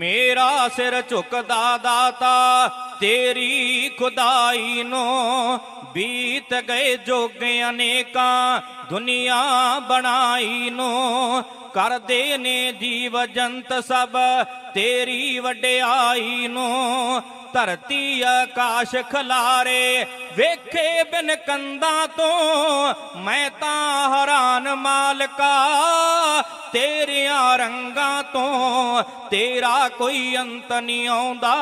ਮੇਰਾ ਸਿਰ ਝੁਕਦਾ ਦਾਤਾ, ਤੇਰੀ ਖੁਦਾਈ ਨੂੰ ਬੀਤ ਗਏ ਜੋਗ ਅਨੇਕਾਂ, ਦੁਨੀਆ ਬਣਾਈ ਨੂੰ ਕਰਦੇ ਨੇ ਜੀਵ ਜੰਤ ਸਭ, ਤੇਰੀ ਵਡਿਆਈ ਨੂੰ ਧਰਤੀ ਆਕਾਸ਼ ਖਲਾਰੇ, ਵੇਖੇ ਬਿਨ ਕੰਦਾਂ ਤੋਂ ਮੈਂ ਤਾਂ ਹੈਰਾਨ ਮਾਲਕਾ ਤੇਰੀਆਂ ਰੰਗਾਂ ਤੋਂ ਤੇਰਾ ਕੋਈ ਅੰਤ ਨਹੀਂ ਆਉਂਦਾ।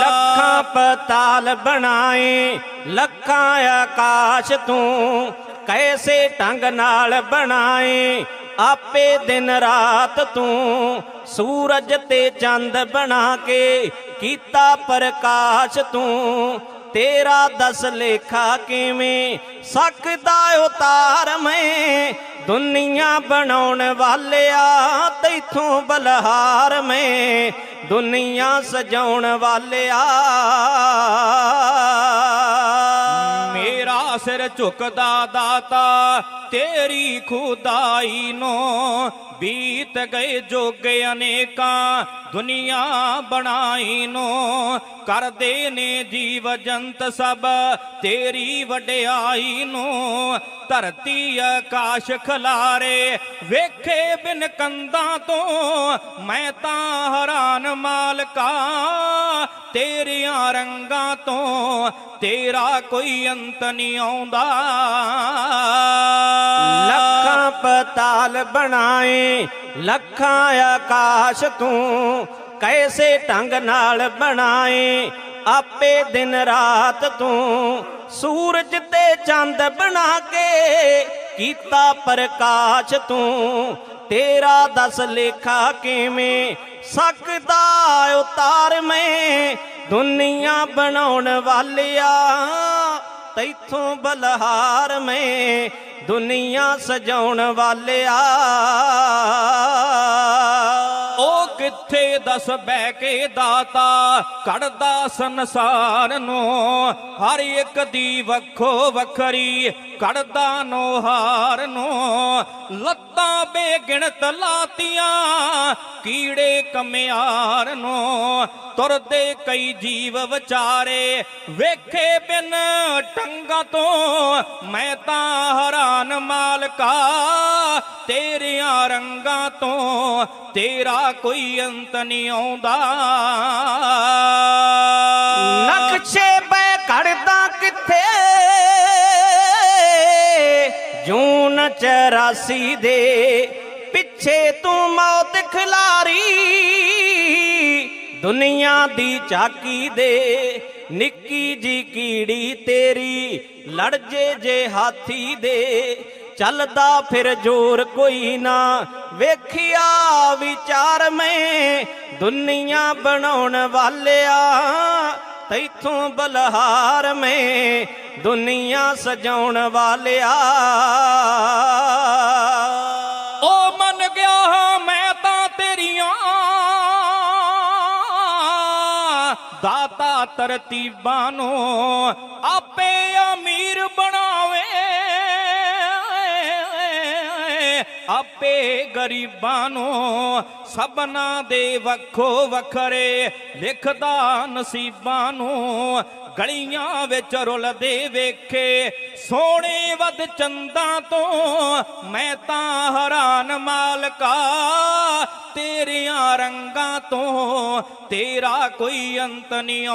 ਲੱਖਾਂ ਪਤਾਲ ਬਣਾਏ ਲੱਖਾਂ ਆਕਾਸ਼ ਤੂੰ ਕੈਸੇ ਢੰਗ ਨਾਲ ਬਣਾਏ ਆਪੇ ਦਿਨ ਰਾਤ ਤੂੰ ਸੂਰਜ ਤੇ ਚੰਦ ਬਣਾ ਕੇ ਕੀਤਾ ਪ੍ਰਕਾਸ਼ ਤੂੰ। ਤੇਰਾ ਦਸ ਲੇਖਾ ਕਿਵੇਂ ਸਕਦਾ ਉਤਾਰ ਮੈਂ? ਦੁਨੀਆ ਬਣਾਉਣ ਵਾਲਿਆ, ਤੈਥੋਂ ਬਲਹਾਰ ਮੈਂ। ਦੁਨੀਆ ਸਜਾਉਣ ਵਾਲਿਆ। ਮੇਰਾ ਸਿਰ ਝੁਕਦਾ ਦਾਤਾ, ਤੇਰੀ ਖੁਦਾਈ ਨੂੰ। ਬੀਤ ਗਏ ਜੋਗ ਅਨੇਕਾਂ, ਦੁਨੀਆ ਬਣਾਈ ਨੂੰ ਕਰਦੇ ਨੇ ਜੀਵ ਜੰਤ ਸਭ, ਤੇਰੀ ਵਡਿਆਈ ਨੂੰ ਧਰਤੀ ਆਕਾਸ਼ ਖਲਾਰੇ, ਵੇਖੇ ਬਿਨ ਕੰਦਾਂ ਤੋਂ ਮੈਂ ਤਾਂ ਹੈਰਾਨ ਮਾਲਕਾ, ਤੇਰੀਆਂ ਰੰਗਾਂ ਤੋਂ ਤੇਰਾ ਕੋਈ ਅੰਤ ਨਹੀਂ ਆਉਂਦਾ। ਲੱਖਾਂ ਪਤਾਲ ਬਣਾਏ ਲੱਖਾਂ ਆਕਾਸ਼ ਤੂੰ ਕੈਸੇ ਢੰਗ ਨਾਲ ਬਣਾਏ ਆਪੇ ਦਿਨ ਰਾਤ ਤੂੰ ਸੂਰਜ ਤੇ ਚੰਦ ਬਣਾ ਕੇ ਕੀਤਾ ਪ੍ਰਕਾਸ਼ ਤੂੰ। ਤੇਰਾ ਦਸ ਲੇਖਾ ਕਿਵੇਂ ਸਕਦਾ ਉਤਾਰ ਮੈਂ? ਦੁਨੀਆ ਬਣਾਉਣ ਵਾਲਿਆ, ਤੈਥੋਂ ਬਲਹਾਰ ਮੈਂ। ਦੁਨੀਆ ਸਜਾਉਣ ਵਾਲਿਆ। ਉਹ ਕਿੱਥੇ ਦਸ ਬਹਿ ਕੇ ਦਾਤਾ, ਕੱਢਦਾ ਸੰਸਾਰ ਨੂੰ। ਹਰ ਇੱਕ ਦੀ ਵੱਖੋ ਵੱਖਰੀ ਕੱਢਦਾ ਨੋਹਾਰ ਨੂੰ। ਲੱਤਾਂ ਬੇਗਿਣਤ ਲਾਤੀਆਂ ਕੀੜੇ ਕਮਿਆਰ ਨੂੰ। ਤੁਰਦੇ ਕਈ ਜੀਵ ਵਿਚਾਰੇ, ਵੇਖੇ ਬਿਨ ਟੰਗਾ ਤੋਂ, ਮੈਂ ਤਾਂ ਹੈਰਾਨ ਮਾਲਕਾ, ਤੇਰੀਆਂ ਰੰਗਾਂ ਤੋਂ ਤੇਰਾ ਕੋਈ ਅੰਤ ਨਹੀਂ ਆਉਂਦਾ। ਨਕਸ਼ੇ ਪੈ ਘੜਦਾ ਕਿੱਥੇ? ਜੂਨ 84 ਦੇ ਪਿੱਛੇ ਤੂੰ ਮੌਤ ਖਿਲਾਰੀ। ਦੁਨੀਆ ਦੀ ਚਾਕੀ ਦੇ, ਨਿੱਕੀ ਜੀ ਕੀੜੀ ਤੇਰੀ ਲੜ ਜੇ ਜੇ ਹਾਥੀ ਦੇ। ਚੱਲਦਾ ਫਿਰ ਜੋਰ ਕੋਈ ਨਾ, ਵੇਖਿਆ ਵਿਚਾਰ ਮੈਂ, ਦੁਨੀਆ ਬਣਾਉਣ ਵਾਲਿਆ, ਤੈਥੋਂ ਬਲਹਾਰ ਮੈਂ, ਦੁਨੀਆ ਸਜਾਉਣ ਵਾਲਿਆ। ਦਾਤਾ ਤਰਤੀਬਾਂ ਨੂੰ ਆਪੇ ਅਮੀਰ ਬਣਾਵੇ। ਆਪੇ ਗਰੀਬਾਂ ਨੂੰ ਸਭਨਾ ਦੇ ਵੱਖੋ ਵੱਖਰੇ ਲਿਖਦਾ ਨਸੀਬਾਂ ਨੂੰ ਗਲੀਆਂ ਵਿੱਚ ਰੁਲਦੇ ਵੇਖੇ। ਸੋਹਣੇ ਵੱਧ ਚੰਦਾਂ ਤੋਂ ਮੈਂ ਤਾਂ ਹੈਰਾਨ ਮਾਲਕਾ। ਤੇਰੀਆਂ ਰੰਗਾਂ ਤੋਂ ਤੇਰਾ ਕੋਈ ਅੰਤ ਨਹੀਂ